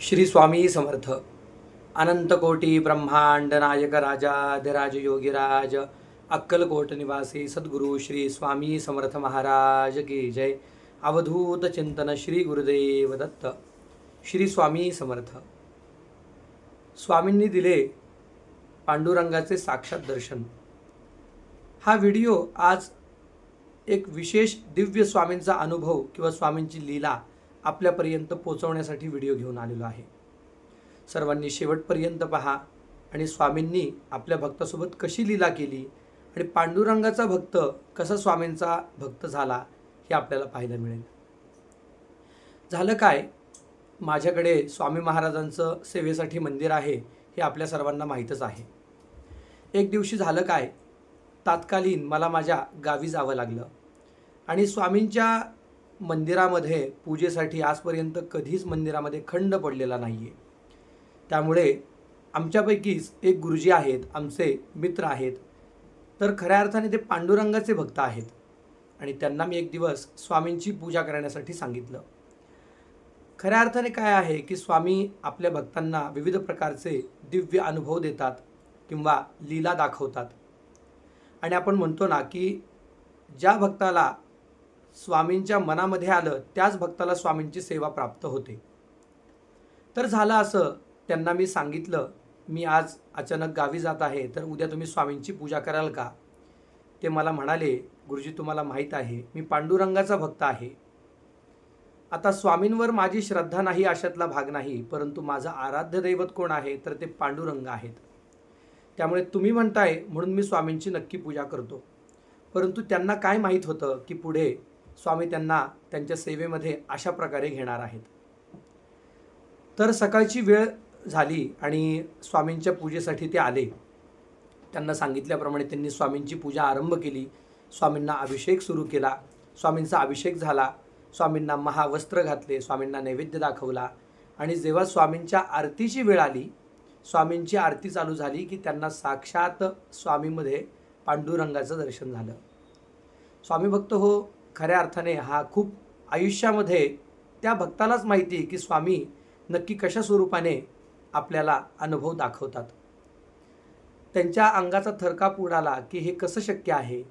श्री स्वामी समर्थ. अनंतकोटी ब्रह्मांड नायक राजाधिराज योगीराज अक्कलकोट निवासी सद्गुरू श्री स्वामी समर्थ महाराज की जय. अवधूत चिंतन श्री गुरुदेव दत्त. श्री स्वामी समर्थ. स्वामींनी दिले पांडुरंगाचे साक्षात दर्शन. हा व्हिडिओ आज एक विशेष दिव्य स्वामींचा अनुभव किंवा स्वामींची लीला आपल्यापर्यंत पोचवण्यासाठी व्हिडिओ घेऊन आलेलो आहे. सर्वांनी शेवटपर्यंत पहा आणि स्वामींनी आपल्या भक्तासोबत कशी लीला केली आणि पांडुरंगाचा भक्त कसा स्वामींचा भक्त झाला हे आपल्याला पाहायला मिळेल. झालं काय? माझ्याकडे स्वामी महाराजांचं सेवेसाठी मंदिर आहे हे आपल्या सर्वांना माहीतच आहे. एक दिवशी झालं काय? तात्कालीन मला माझ्या गावी जावं लागलं आणि स्वामींच्या मंदिरामध्ये पूजेसाठी आजपर्यंत कधीच मंदिरामध्ये खंड पडलेला नाही आहे त्यामुळे आमच्यापैकीच एक गुरुजी आहेत आमचे मित्र आहेत. तर खऱ्या अर्थाने ते पांडुरंगाचे भक्त आहेत. आणि त्यांना मी एक दिवस स्वामींची पूजा करण्यासाठी सांगितलं. खऱ्या अर्थाने काय आहे की स्वामी आपल्या भक्तांना विविध प्रकारचे दिव्य अनुभव देतात किंवा लीला दाखवतात. आणि आपण म्हणतो ना की ज्या भक्ताला स्वामींच्या मनामध्ये आलं त्याच भक्ताला स्वामींची सेवा प्राप्त होते. तर झालं असं त्यांना मी सांगितलं मी आज अचानक गावी जात आहे तर उद्या तुम्ही स्वामींची पूजा कराल का? ते मला म्हणाले गुरुजी तुम्हाला माहीत आहे मी पांडुरंगाचा भक्त आहे. आता स्वामींवर माझी श्रद्धा नाही अशातला भाग नाही परंतु माझं आराध्य दैवत कोण आहे तर ते पांडुरंग आहेत. त्यामुळे तुम्ही म्हणताय म्हणून मी स्वामींची नक्की पूजा करतो. परंतु त्यांना काय माहीत होतं की पुढे स्वामी त्यांना त्यांच्या सेवेमध्ये अशा प्रकारे घेणार आहेत. तर सकाळची वेळ झाली आणि स्वामींच्या पूजेसाठी ते आले. त्यांना सांगितल्याप्रमाणे त्यांनी स्वामींची पूजा आरंभ केली. स्वामींना अभिषेक सुरू केला. स्वामींचा अभिषेक झाला. स्वामींना महावस्त्र घातले. स्वामींना नैवेद्य दाखवला. आणि जेव्हा स्वामींच्या आरतीची वेळ आली स्वामींची आरती चालू झाली की त्यांना साक्षात स्वामीमध्ये पांडुरंगाचं दर्शन झालं. स्वामी भक्त हो खऱ्या अर्थाने हा खूप आयुष्यामध्ये त्या भक्तालाच माहिती की स्वामी नक्की कशा स्वरूपाने आपल्याला अनुभव दाखवतात. त्यांच्या अंगाचा थरकाप उडाला की हे कसं शक्य आहे?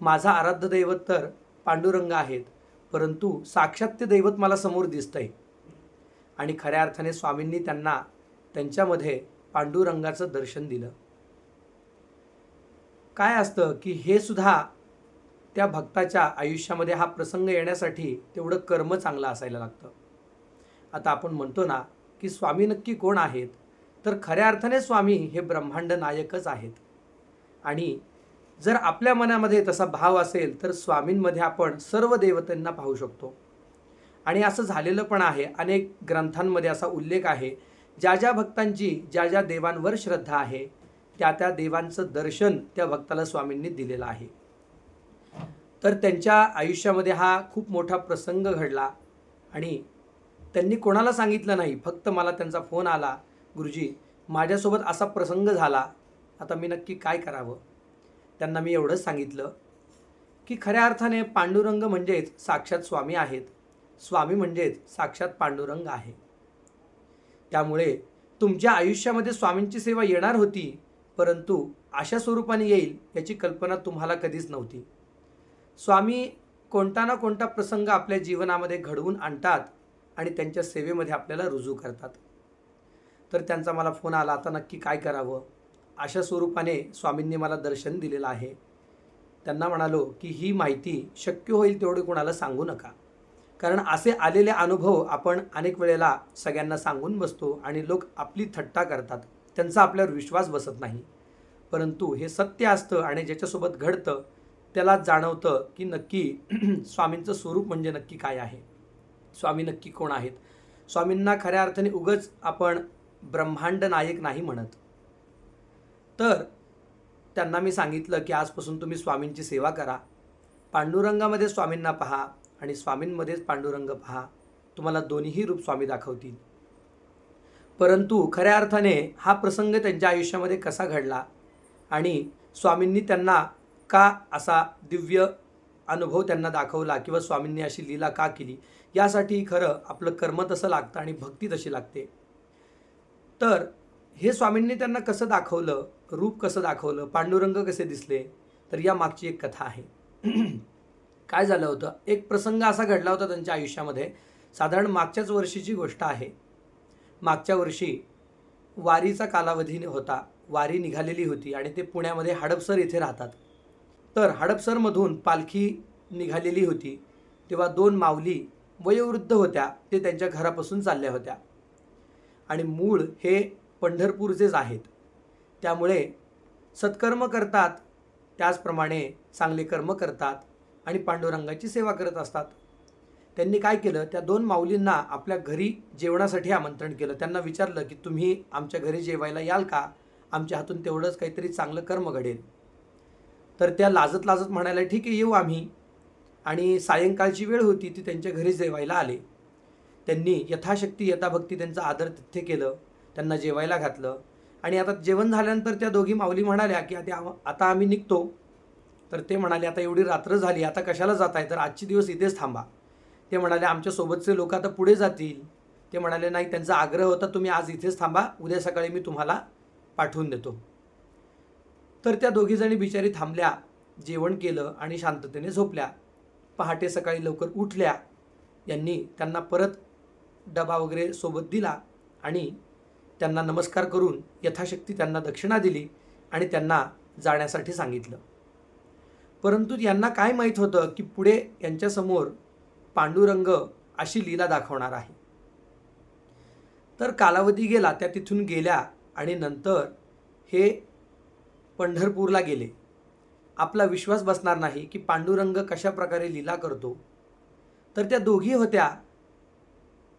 माझा आराध्य दैवत तर पांडुरंग आहेत परंतु साक्षात ते दैवत मला समोर दिसतंय. आणि खऱ्या अर्थाने स्वामींनी त्यांना त्यांच्यामध्ये पांडुरंगाचं दर्शन दिलं. काय असतं की हे सुद्धा त्या भक्ताच्या आयुष्यामध्ये हा प्रसंग येण्यासाठी तेवढं कर्म चांगलं असायला लागतं. आता आपण म्हणतो ना की स्वामी नक्की कोण आहेत? तर खऱ्या अर्थाने स्वामी हे ब्रह्मांड नायकच आहेत. आणि जर आपल्या मनामध्ये तसा भाव असेल तर स्वामींमध्ये आपण सर्व देवतांना पाहू शकतो. आणि असं झालेलं पण आहे. अनेक ग्रंथांमध्ये असा उल्लेख आहे ज्या ज्या भक्तांची ज्या ज्या देवांवर श्रद्धा आहे त्या त्या देवांचं दर्शन त्या भक्ताला स्वामींनी दिलेलं आहे. तर त्यांच्या आयुष्यामध्ये हा खूप मोठा प्रसंग घडला. आणि त्यांनी कोणाला सांगितलं नाही? फक्त मला त्यांचा फोन आला गुरुजी माझ्यासोबत असा प्रसंग झाला. आता मी नक्की काय करावं? त्यांना मी एवढंच सांगितलं की खऱ्या अर्थाने पांडुरंग म्हणजेच साक्षात स्वामी आहेत. स्वामी म्हणजेच साक्षात पांडुरंग आहे. त्यामुळे तुमच्या आयुष्यामध्ये स्वामींची सेवा येणार होती परंतु अशा स्वरूपाने येईल याची कल्पना तुम्हाला कधीच नव्हती. स्वामी कोणता ना कोणता प्रसंग आपल्या जीवनामध्ये घडवून आणतात आणि त्यांच्या सेवेमध्ये आपल्याला रुजू करतात. तर त्यांचा मला फोन आला आता नक्की काय करावं? अशा स्वरूपाने स्वामींनी मला दर्शन दिलेलं आहे. त्यांना म्हणालो की ही माहिती शक्य होईल तेवढे कोणाला सांगू नका. कारण असे आलेले अनुभव आपण अनेक वेळेला सगळ्यांना सांगून बसतो आणि लोक आपली थट्टा करतात. त्यांचा आपल्यावर विश्वास बसत नाही. परंतु हे सत्य असतं आणि ज्याच्यासोबत घडतं त्याला जाणवतं की नक्की स्वामींचं स्वरूप म्हणजे नक्की काय आहे. स्वामी नक्की कोण आहेत? स्वामींना खऱ्या अर्थाने उगच आपण ब्रह्मांड नायक नाही म्हणत. तर त्यांना मी सांगितलं की आजपासून तुम्ही स्वामींची सेवा करा. पांडुरंगामध्ये स्वामींना पहा आणि स्वामींमध्येच पांडुरंग पहा. तुम्हाला दोन्हीही रूप स्वामी दाखवतील. परंतु खऱ्या अर्थाने हा प्रसंग त्यांच्या आयुष्यामध्ये कसा घडला आणि स्वामींनी त्यांना का असा दिव्य अनुभव त्यांना दाखवला किंवा स्वामींनी अशी लीला का केली? यासाठी खरं आपलं कर्म तसं लागतं आणि भक्ती तशी लागते. तर हे स्वामींनी त्यांना कसं दाखवलं? रूप कसं दाखवलं? पांडुरंग कसे दिसले? तर या मागची एक कथा आहे. काय झालं होतं? एक प्रसंग असा घडला होता त्यांच्या आयुष्यामध्ये. साधारण मागच्याच वर्षीची गोष्ट आहे. मागच्या वर्षी वारीचा कालावधी होता. वारी निघालेली होती आणि ते पुण्यामध्ये हडपसर इथे राहतात. तर हडपसरमधून पालखी निघालेली होती. तेव्हा दोन माऊली वयोवृद्ध होत्या. ते त्यांच्या घरापासून चालल्या होत्या. आणि मूळ हे पंढरपूरचेच आहेत. त्यामुळे सत्कर्म करतात. त्याचप्रमाणे चांगले कर्म करतात आणि पांडुरंगाची सेवा करत असतात. त्यांनी काय केलं? त्या दोन माऊलींना आपल्या घरी जेवणासाठी आमंत्रण केलं. त्यांना विचारलं की तुम्ही आमच्या घरी जेवायला याल का? आमच्या हातून तेवढंच काहीतरी चांगलं कर्म घडेल. तर त्या लाजत लाजत म्हणायला ठीक आहे येऊ आम्ही. आणि सायंकाळची वेळ होती ती त्यांच्या घरी जेवायला आले. त्यांनी यथाशक्ती यथाभक्ती त्यांचं आदर तिथे केलं त्यांना जेवायला घातलं. आणि आता जेवण झाल्यानंतर त्या दोघी माऊली म्हणाल्या की आता आता आम्ही निघतो. तर ते म्हणाले आता एवढी रात्र झाली आता कशाला जात आहे तर आजचे दिवस इथेच थांबा. ते म्हणाले आमच्यासोबतचे लोक आता पुढे जातील. ते म्हणाले नाही त्यांचा आग्रह होता तुम्ही आज इथेच थांबा उद्या सकाळी मी तुम्हाला पाठवून देतो. तर त्या दोघीजणी बिचारी थांबल्या जेवण केलं आणि शांततेने झोपल्या. पहाटे सकाळी लवकर उठल्या. यांनी त्यांना परत डबा वगैरे सोबत दिला आणि त्यांना नमस्कार करून यथाशक्ती त्यांना दक्षिणा दिली आणि त्यांना जाण्यासाठी सांगितलं. परंतु यांना काय माहीत होतं की पुढे यांच्यासमोर पांडुरंग अशी लीला दाखवणार आहे. तर कालावधी गेला त्या तिथून गेल्या आणि नंतर हे पंढरपूरला गेले. आपला विश्वास बसणार नाही की पांडुरंग कशा प्रकारे लीला करतो. तर त्या दोघी होत्या.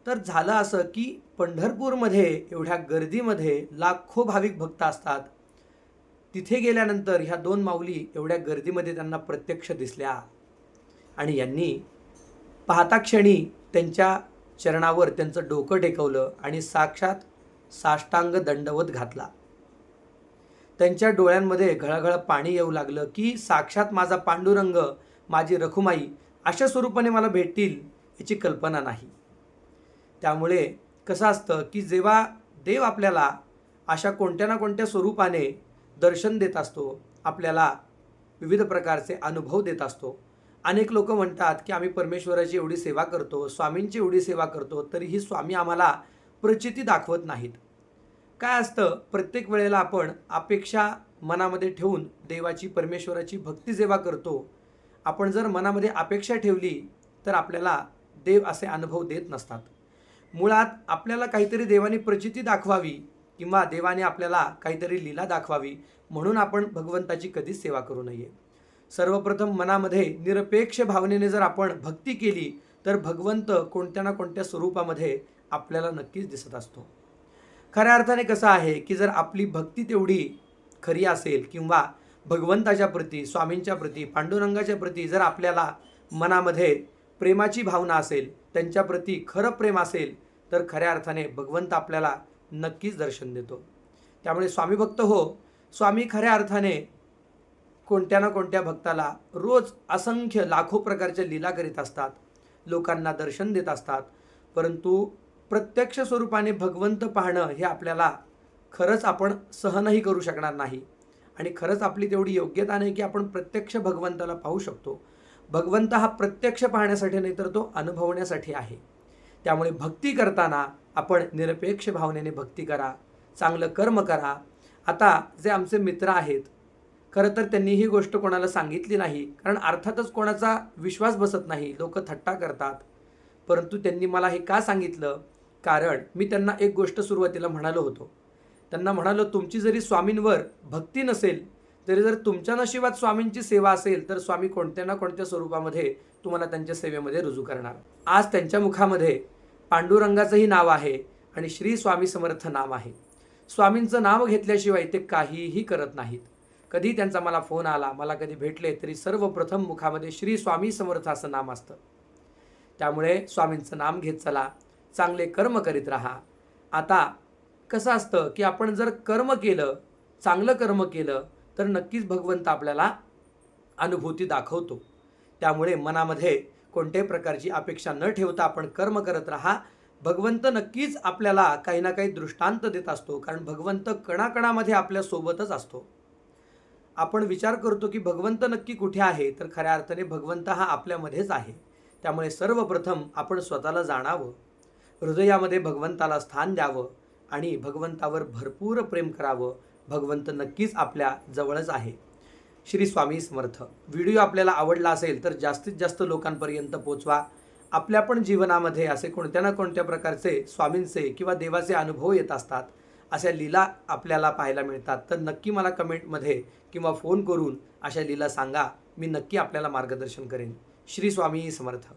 तर झालं असं की पंढरपूरमध्ये एवढ्या गर्दीमध्ये लाखो भाविक भक्त असतात. तिथे गेल्यानंतर ह्या दोन माऊली एवढ्या गर्दीमध्ये त्यांना प्रत्यक्ष दिसल्या. आणि यांनी पाहता क्षणी त्यांच्या चरणावर त्यांचं डोकं टेकवलं आणि साक्षात साष्टांग दंडवत घातला. त्यांच्या डोळ्यांमध्ये घळघळ पाणी येऊ लागलं की साक्षात माझा पांडुरंग माझी रखुमाई अशा स्वरूपाने मला भेटतील याची कल्पना नाही. त्यामुळे कसं असतं की जेव्हा देव आपल्याला अशा कोणत्या ना कोणत्या स्वरूपाने दर्शन देत असतो आपल्याला विविध प्रकारचे अनुभव देत असतो. अनेक लोक म्हणतात की आम्ही परमेश्वराची एवढी सेवा करतो स्वामींची एवढी सेवा करतो तरीही स्वामी आम्हाला प्रचिती दाखवत नाहीत. काय असतं? प्रत्येक वेळेला आपण अपेक्षा मनामध्ये ठेवून देवाची परमेश्वराची भक्ती जेव्हा करतो आपण जर मनामध्ये अपेक्षा ठेवली तर आपल्याला देव असे अनुभव देत नसतात. मुळात आपल्याला काहीतरी देवाने प्रचिती दाखवावी किंवा देवाने आपल्याला काहीतरी लीला दाखवावी म्हणून आपण भगवंताची कधीच सेवा करू नये. सर्वप्रथम मनामध्ये निरपेक्ष भावनेने जर आपण भक्ती केली तर भगवंत कोणत्या ना कोणत्या स्वरूपामध्ये आपल्याला नक्कीच दिसत असतो. खऱ्या अर्थाने कसं आहे की जर आपली भक्ती तेवढी खरी असेल किंवा भगवंताच्या प्रती स्वामींच्या प्रती पांडुरंगाच्या प्रती जर आपल्याला मनामध्ये प्रेमाची भावना असेल त्यांच्या प्रती खरं प्रेम असेल तर खऱ्या अर्थाने भगवंत आपल्याला नक्कीच दर्शन देतो. त्यामुळे स्वामी भक्त हो स्वामी खऱ्या अर्थाने कोणत्या ना कोणत्या भक्ताला रोज असंख्य लाखो प्रकारच्या लीला करीत असतात लोकांना दर्शन देत असतात परंतु प्रत्यक्ष स्वरूपाने भगवंत पाहणं हे आपल्याला खरंच आपण सहनही करू शकणार नाही. आणि खरंच आपली तेवढी योग्यता नाही की आपण प्रत्यक्ष भगवंताला पाहू शकतो. भगवंत हा प्रत्यक्ष पाहण्यासाठी नाही तर तो अनुभवण्यासाठी आहे. त्यामुळे भक्ती करताना आपण निरपेक्ष भावनेने भक्ती करा चांगलं कर्म करा. आता जे आमचे मित्र आहेत खरं तर त्यांनी ही गोष्ट कोणाला सांगितली नाही कारण अर्थातच कोणाचा विश्वास बसत नाही. लोक थट्टा करतात. परंतु त्यांनी मला हे का सांगितलं? कारण मी त्यांना एक गोष्ट सुरुवातीला म्हणालो होतो. त्यांना म्हणालो तुमची जरी स्वामींवर भक्ती नसेल तरी जर तुमच्या नशिबात स्वामींची सेवा असेल तर स्वामी कोणत्या ना कोणत्या स्वरूपामध्ये तुम्हाला त्यांच्या सेवेमध्ये रुजू करणार. आज त्यांच्या मुखामध्ये पांडुरंगाचंही नाव आहे आणि श्री स्वामी समर्थ नाम आहे. स्वामींचं नाव घेतल्याशिवाय ते काहीही करत नाहीत. कधी त्यांचा मला फोन आला मला कधी भेटले तरी सर्वप्रथम मुखामध्ये श्री स्वामी समर्थ असं नाम असतं. त्यामुळे स्वामींचं नाम घेत चला. चांगले कर्म करीत राहा. आता कसं असतं की आपण जर कर्म केलं चांगलं कर्म केलं तर नक्कीच भगवंत आपल्याला अनुभूती दाखवतो. त्यामुळे मनामध्ये कोणत्याही प्रकारची अपेक्षा न ठेवता आपण कर्म करत राहा. भगवंत नक्कीच आपल्याला काही ना काही दृष्टांत देत असतो कारण भगवंत कणाकणामध्ये आपल्यासोबतच असतो. आपण विचार करतो की भगवंत नक्की कुठे आहे तर खऱ्या अर्थाने भगवंत हा आपल्यामध्येच आहे. त्यामुळे सर्वप्रथम आपण स्वतःला जाणावं. हृदयामध्ये भगवंताला स्थान द्यावं आणि भगवंतावर भरपूर प्रेम करावं भगवंत नक्कीच आपल्या जवळच आहे. श्री स्वामी समर्थ. व्हिडिओ आपल्याला आवडला असेल तर जास्तीत जास्त लोकांपर्यंत पोचवा. आपल्या पण जीवनामध्ये असे कोणत्या ना कोणत्या प्रकारचे स्वामींचे किंवा देवाचे अनुभव येत असतात अशा लीला आपल्याला पाहायला मिळतात. तर नक्की मला कमेंटमध्ये किंवा फोन करून अशा लीला सांगा. मी नक्की आपल्याला मार्गदर्शन करेन. श्री स्वामी समर्थ.